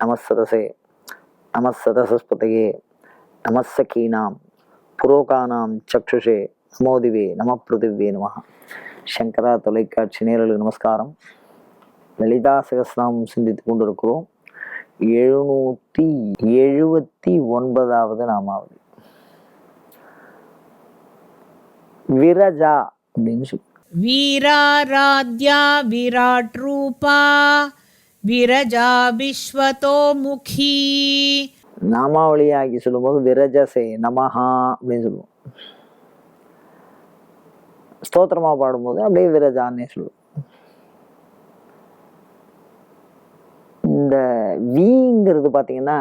நமசதசே நமசதசஸ்பதையே நமசகீனாம் புரோகானாம் சக்ஷுஷே நமோதிவே நம பிருதிவே நம சங்கரா தொலைக்காட்சி நேரலுக்கு நமஸ்காரம். லலிதா சகசிராமம் சிந்தித்து கொண்டிருக்கிறோம். எழுநூற்றி எழுபத்தி ஒன்பதாவது நாமாவது விரஜா அப்படின்னு சொல்லி. வீராராத்யா விராட் ரூபா விரஜாபிஸ்வதோ முகி. நாமாவளியாகி சொல்லும்போது விரஜசை நமஹா அப்படின்னு சொல்லுவோம். ஸ்தோத்திரமாக பாடும்போது அப்படியே விரஜான்னே சொல்லுவோம். இந்த வீங்கிறது பார்த்தீங்கன்னா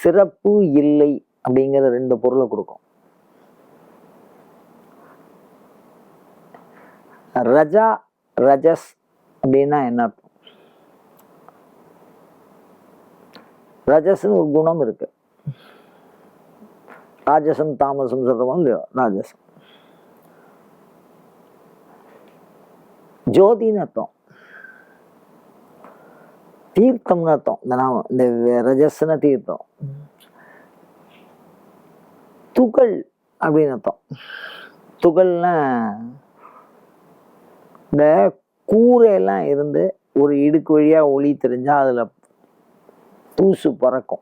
சிறப்பு இல்லை அப்படிங்கிற ரெண்டு பொருளை கொடுக்கும். ரஜா ரஜஸ் அப்படின்னா என்ன ரஜஸ்னு ஒரு குணம் இருக்கு. ராஜசம் தாமசம் சொல்றோமோ இல்லையோ? ராஜசம் ஜோதின்னு அர்த்தம். தீர்த்தம்னு அர்த்தம். இந்த நாம இந்த ரஜஸ்ன தீர்த்தம். துகள் அப்படின்னு அர்த்தம். துகள்னா இந்த கூரையெல்லாம் இருந்து ஒரு இடுக்கு வழியா ஒளி தெரிஞ்சா அதுல தூசு பறக்கும்.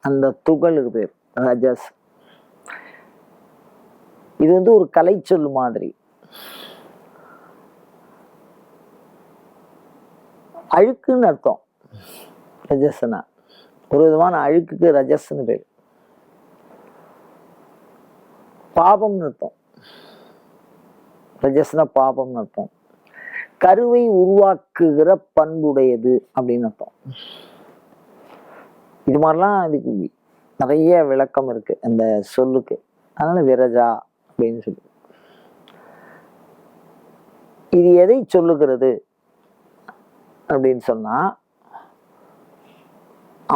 அந்த துகளுக்கு பேர் ரஜஸ். இது வந்து ஒரு கலைச்சொல் மாதிரி. அழுக்குன்னு அர்த்தம் ரஜஸ்னா. ஒரு விதமான அழுக்குக்கு ரஜஸ்ன்னு பேர். பாபம்னு அர்த்தம். ரஜஸ்னா பாபம்னு அர்த்தம். கருவை உருவாக்குகிற பண்புடையது அப்படின்னு அர்த்தம். இது மாதிரிலாம் இதுக்கு நிறைய விளக்கம் இருக்கு அந்த சொல்லுக்கு. அதனால விரஜா அப்படின்னு சொல்லி. இது எதை சொல்லுகிறது அப்படின்னு சொன்னா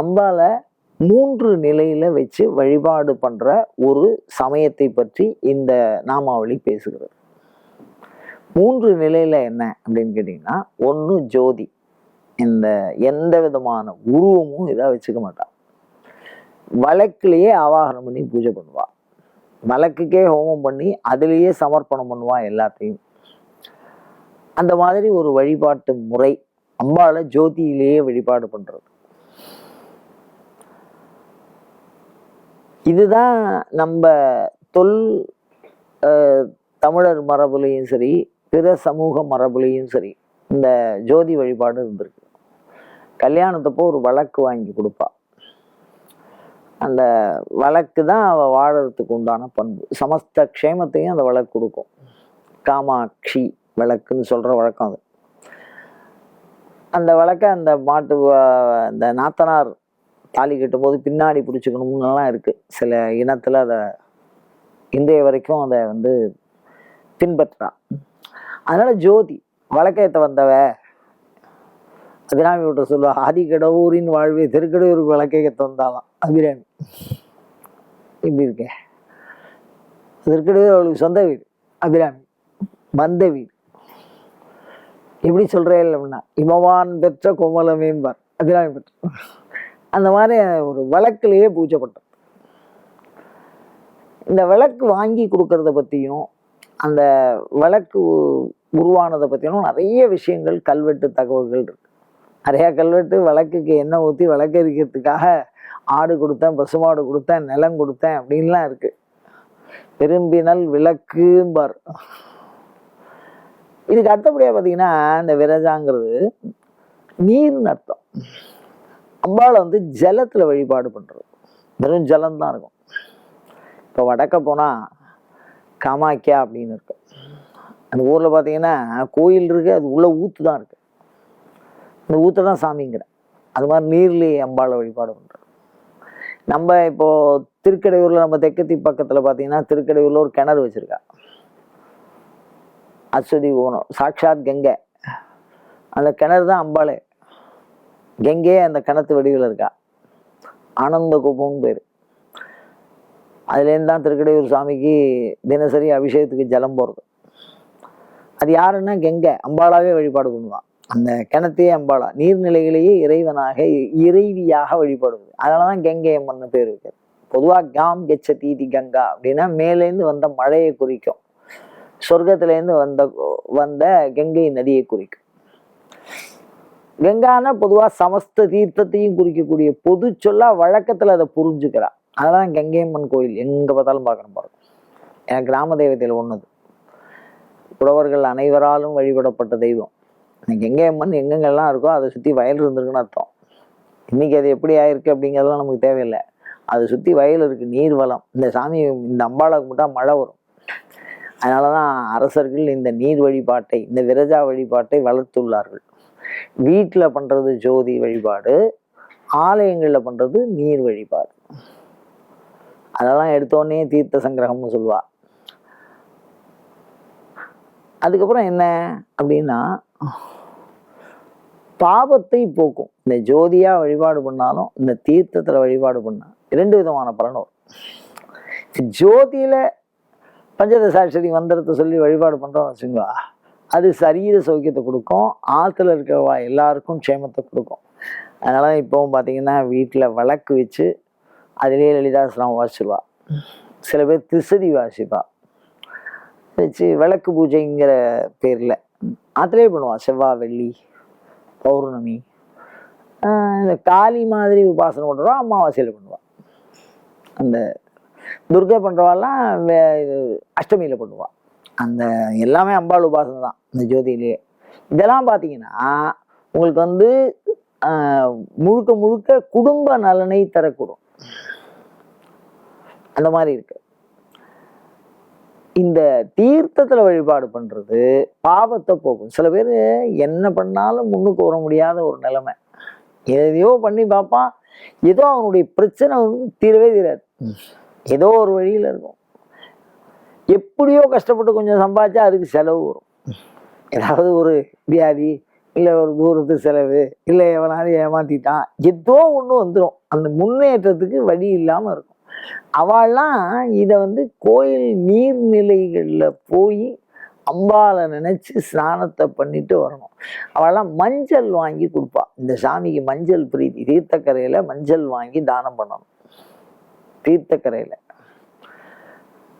அம்பால மூன்று நிலையில வச்சு வழிபாடு பண்ற ஒரு சமயத்தை பற்றி இந்த நாமாவளி பேசுகிறது. மூன்று நிலையில என்ன அப்படின்னு கேட்டீங்கன்னா ஒன்று ஜோதி. இந்த எந்த விதமான உருவமும் இதாக வச்சுக்க மாட்டான். வழக்குலேயே ஆவாகனம் பண்ணி பூஜை பண்ணுவாள் வழக்குக்கே ஹோமம் பண்ணி அதுலேயே சமர்ப்பணம் பண்ணுவா எல்லாத்தையும். அந்த மாதிரி ஒரு வழிபாட்டு முறை அம்பாளை ஜோதியிலேயே வழிபாடு பண்ணுறது இதுதான் நம்ம தொல் தமிழர் மரபுலையும் சரி பிற சமூக மரபுலையும் சரி இந்த ஜோதி வழிபாடு இருந்திருக்கு. கல்யாணத்தப்போ ஒரு வழக்கு வாங்கி கொடுப்பா. அந்த வழக்கு தான் அவள் வாழறதுக்கு உண்டான பண்பு. சமஸ்த க்ஷேமத்தையும் அந்த வழக்கு கொடுக்கும். காமாட்சி விளக்குன்னு சொல்கிற வழக்கம் அது. அந்த வழக்கை அந்த மாட்டு அந்த நாத்தனார் தாலி கட்டும்போது பின்னாடி பிடிச்சிக்கணும்னுலாம் இருக்குது சில இனத்தில் அதை இன்றைய வரைக்கும் அதை வந்து பின்பற்றுறான் அதனால் ஜோதி வழக்கேத்த வந்தவ அபிராமி விட்டு சொல்லுவா ஆதி கடவுரின் வாழ்வே திருக்கடவுருக்கு விளக்கை தந்தாலாம் அபிராமி. இப்படி இருக்க. திருக்கடவுர் அவளுக்கு சொந்த வீடு. அபிராமி வந்த வீடு. எப்படி சொல்றேன் அப்படின்னா இமவான் பெற்ற கோமலமேம்பார் அபிராமி பெற்ற அந்த மாதிரி ஒரு விளக்குலேயே பூஜைப்பட்டது. இந்த விளக்கு வாங்கி கொடுக்கறத பற்றியும் அந்த விளக்கு உருவானதை பற்றியும் நிறைய விஷயங்கள் கல்வெட்டு தகவல்கள் இருக்கு. நிறையா கல்வெட்டு விளக்குக்கு எண்ணெய் ஊற்றி விளக்கரிக்கிறதுக்காக ஆடு கொடுத்தேன் பசுமாடு கொடுத்தேன் நிலம் கொடுத்தேன் அப்படின்லாம் இருக்கு. விரும்பினல் விளக்கும்பார். இதுக்கு அடுத்தபடியாக பார்த்தீங்கன்னா இந்த விரஜாங்கிறது நீர்னு அர்த்தம். அம்பாளை வந்து ஜலத்தில் வழிபாடு பண்ணுறது வெறும் ஜலம்தான் இருக்கும். இப்போ வடக்க போனால் காமாக்கியா அப்படின்னு இருக்கு அந்த ஊரில் பார்த்தீங்கன்னா கோயில் இருக்கு அது உள்ள ஊத்து தான் இருக்கு. இந்த ஊத்து தான் சாமிங்கிற. அது மாதிரி நீர்லேயே அம்பாளை வழிபாடு பண்றது நம்ம இப்போது திருக்கடையூரில் நம்ம தெக்கத்தி பக்கத்தில் பார்த்தீங்கன்னா திருக்கடையூரில் ஒரு கிணறு வச்சுருக்கா. அஸ்வதி ஓனம் சாட்சாத் கங்கை. அந்த கிணறு தான் அம்பாளே. கங்கையே அந்த கிணத்து வடிவில் இருக்கா. ஆனந்த கோபம்னு பேர். அதுலேருந்து தான் திருக்கடையூர் சாமிக்கு தினசரி அபிஷேகத்துக்கு ஜலம் போகிறது அது யாருன்னா கெங்கை அம்பாளாவே வழிபாடு பண்ணுவான் அந்த கிணத்தையே அம்பாளா நீர்நிலைகளையே இறைவனாக இறைவியாக வழிபடுவது. அதனால தான் கங்கை அம்மன் பேர் இருக்கு பொதுவாக காம் கெச்ச தீதி கங்கா அப்படின்னா மேலேருந்து வந்த மழையை குறிக்கும். சொர்க்கத்திலேருந்து வந்த வந்த கங்கை நதியை குறிக்கும். கங்கானா பொதுவாக சமஸ்த தீர்த்தத்தையும் குறிக்கக்கூடிய பொது சொல்லா வழக்கத்தில் அதை புரிஞ்சுக்கிறா. தான் கங்கையம்மன் கோயில் எங்கே பார்த்தாலும் பார்க்கணும் பாருங்க என் கிராம தெய்வத்தில் ஒன்றுது புலவர்கள் அனைவராலும் வழிபடப்பட்ட தெய்வம். எங்கே மண் எங்கெங்கெல்லாம் இருக்கோ அதை சுற்றி வயல் இருந்திருக்குன்னு அர்த்தம். இன்னைக்கு அது எப்படி ஆயிருக்கு அப்படிங்கிறதெல்லாம் நமக்கு தேவையில்லை. அதை சுற்றி வயல் இருக்கு நீர் வளம். இந்த சாமி இந்த அம்பாளை கும்பிட்டா மழை வரும். அதனால தான் அரசர்கள் இந்த நீர் வழிபாட்டை இந்த விரஜா வழிபாட்டை வளர்த்துள்ளார்கள். வீட்டில் பண்ணுறது ஜோதி வழிபாடு ஆலயங்களில் பண்ணுறது நீர் வழிபாடு. அதெல்லாம் எடுத்தோடனே தீர்த்த சங்கிரகம்னு சொல்லுவா. அதுக்கப்புறம் என்ன அப்படின்னா பாபத்தை போக்கும். இந்த ஜோதியா வழிபாடு பண்ணாலும் இந்த தீர்த்தத்துல வழிபாடு பண்ணா இரண்டு விதமான பலன் வரும். ஜோதியில பஞ்சதசாட்சரி மந்திரத்தை சொல்லி வழிபாடு பண்றோம் வச்சுங்களா அது சரீர சௌக்கியத்தை கொடுக்கும். ஆற்றுல இருக்கிறவா எல்லாருக்கும் க்ஷேமத்தை கொடுக்கும். அதனால இப்போவும் பார்த்தீங்கன்னா வீட்டில் விளக்கு வச்சு அதிலே லலிதாசனம் வாசிச்சிருவா. சில பேர் திசதி வாசிப்பா. வச்சு விளக்கு பூஜைங்கிற பேரில் அதுலேயே பண்ணுவான். செவ்வாய் வெள்ளி பௌர்ணமி. இந்த காளி மாதிரி உபாசனை பண்ணுறோம் அமாவாசையில் பண்ணுவாள் அந்த துர்கை பண்ணுறவாள்லாம் வே இது அஷ்டமியில் பண்ணுவாள் அந்த எல்லாமே அம்பாள் உபாசனை தான் இந்த ஜோதியிலேயே இதெல்லாம் பார்த்தீங்கன்னா உங்களுக்கு வந்து முழுக்க முழுக்க குடும்ப நலனை தரக்கூடும். அந்த மாதிரி இருக்குது இந்த தீர்த்தத்தில் வழிபாடு பண்றது பாவத்தை போக்கும். சில பேர் என்ன பண்ணாலும் முன்னுக்கு வர முடியாத ஒரு நிலைமை. எதையோ பண்ணி பார்ப்பான். ஏதோ அவனுடைய பிரச்சனை வந்து தீரவே தீராது. ஏதோ ஒரு வழியில இருக்கும். எப்படியோ கஷ்டப்பட்டு கொஞ்சம் சம்பாதிச்சா அதுக்கு செலவு வரும். ஏதாவது ஒரு வியாதி இல்லை ஒரு தூரத்து செலவு இல்லை எவனாவது ஏமாத்திட்டான். ஏதோ ஒன்று வந்துடும் அந்த முன்னேற்றத்துக்கு வழி இல்லாமல் இருக்கும். அவள்லாம் இதை வந்து கோயில் நீர்நிலைகளில் போய் அம்பாவை நினைச்சு ஸ்நானத்தை பண்ணிட்டு வரணும். அவள்லாம் மஞ்சள் வாங்கி கொடுப்பா. இந்த சாமிக்கு மஞ்சள் பிரீதி. தீர்த்தக்கரையில மஞ்சள் வாங்கி தானம் பண்ணணும். தீர்த்தக்கரையில.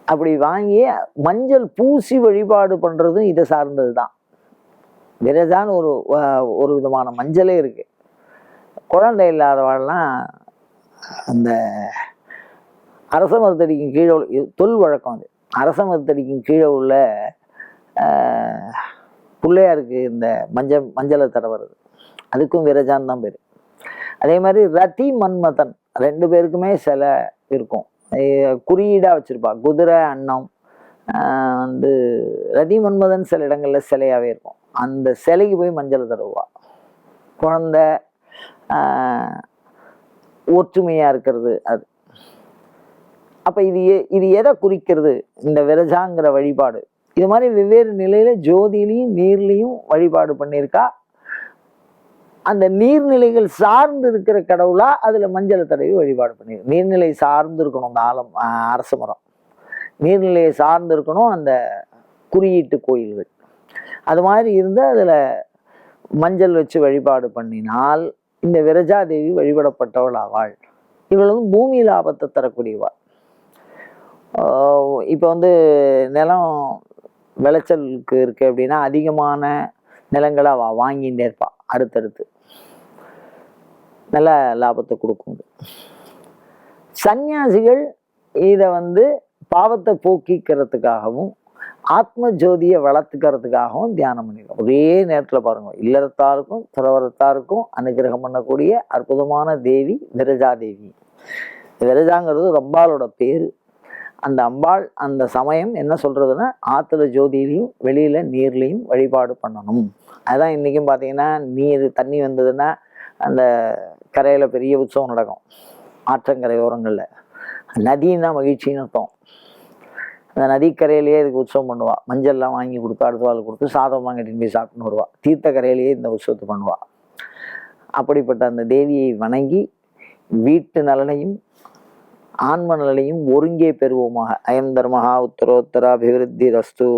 அப்படி வாங்கி மஞ்சள் பூசி வழிபாடு பண்றதும் இதை சார்ந்தது தான் விரஜான்னு ஒரு ஒரு விதமான மஞ்சளே இருக்கு. குழந்தை இல்லாதவாள்லாம் அந்த அரச மதத்தடிக்கும் கீழே உள்ள இது தொல் வழக்கம் அது. அரச மதத்தடிக்கும் கீழே உள்ள பிள்ளையாருக்கு இந்த மஞ்சள் மஞ்சளை தடவுறது அதுக்கும் விரஜான் தான் பேர். அதே மாதிரி ரதி மன்மதன் ரெண்டு பேருக்குமே சிலை இருக்கும். குறியீடாக வச்சுருப்பாள் குதிரை அன்னம் வந்து ரதி மன்மதன் சில இடங்களில் சிலையாவே இருக்கும். அந்த சிலைக்கு போய் மஞ்சள் தடவுவா. குழந்த ஒற்றுமையாக இருக்கிறது அது. அப்போ இது எ- இது எதை குறிக்கிறது? இந்த விரஜாங்கிற வழிபாடு. இது மாதிரி வெவ்வேறு நிலையில ஜோதிலையும் நீர்லையும் வழிபாடு பண்ணியிருக்கா? அந்த நீர்நிலைகள் சார்ந்து இருக்கிற கடவுளா? அதுல மஞ்சளை தடவி வழிபாடு பண்ணியிருக்கு நீர்நிலை சார்ந்து இருக்கணும் அந்த ஆலம் அரச மரம். நீர்நிலையை சார்ந்து இருக்கணும் அந்த குறியீட்டு கோயில்கள். அது மாதிரி இருந்து அதுல மஞ்சள் வச்சு வழிபாடு பண்ணினால் இந்த விரஜாதேவி வழிபடப்பட்டவள் ஆவாள். இவள் வந்து பூமி லாபத்தை தரக்கூடியவள் இப்போ வந்து நிலம் விளைச்சலுக்கு இருக்கு அப்படின்னா அதிகமான நிலங்களை வா வாங்கிட்டே இருப்பாள் அடுத்தடுத்து. நல்ல லாபத்தை கொடுக்கும் சந்நியாசிகள் இதை வந்து பாவத்தை போக்கிக்கிறதுக்காகவும் ஆத்ம ஜோதியை வளர்த்துக்கிறதுக்காகவும் தியானம் பண்ணிடும் ஒரே நேரத்தில் பாருங்க இல்லறத்தாருக்கும் துறவரத்தாருக்கும் அனுகிரகம் பண்ணக்கூடிய அற்புதமான தேவி விரஜா தேவி விரஜாங்கிறது ஒரு பேர். அந்த அம்பாள் அந்த சமயம் என்ன சொல்கிறதுன்னா ஆற்றுல ஜோதியிலையும் வெளியில் நீர்லேயும் வழிபாடு பண்ணணும். அதுதான் இன்றைக்கும் பார்த்தீங்கன்னா நீர் தண்ணி வந்ததுன்னா அந்த கரையில் பெரிய உற்சவம் நடக்கும். ஆற்றங்கரை ஓரங்களில். நதின்னா மகிழ்ச்சின்னு அர்த்தம். அந்த நதிக்கரையிலேயே இதுக்கு உற்சவம் பண்ணுவாள் மஞ்சள்லாம் வாங்கி கொடுத்து அடுத்த வாழ் கொடுத்து சாதம்லாம் கட்டின்னு போய் சாப்பிட்டுன்னு தீர்த்த தீர்த்தக்கரையிலேயே இந்த உற்சவத்தை பண்ணுவாள் அப்படிப்பட்ட அந்த தேவியை வணங்கி வீட்டு நலனையும் ஆன்ம நிலையும் ஒருங்கே பெறுவோமாக. அயம் தர்மஹா உத்தரோத்தர அபிவிருத்தி ரஸ்து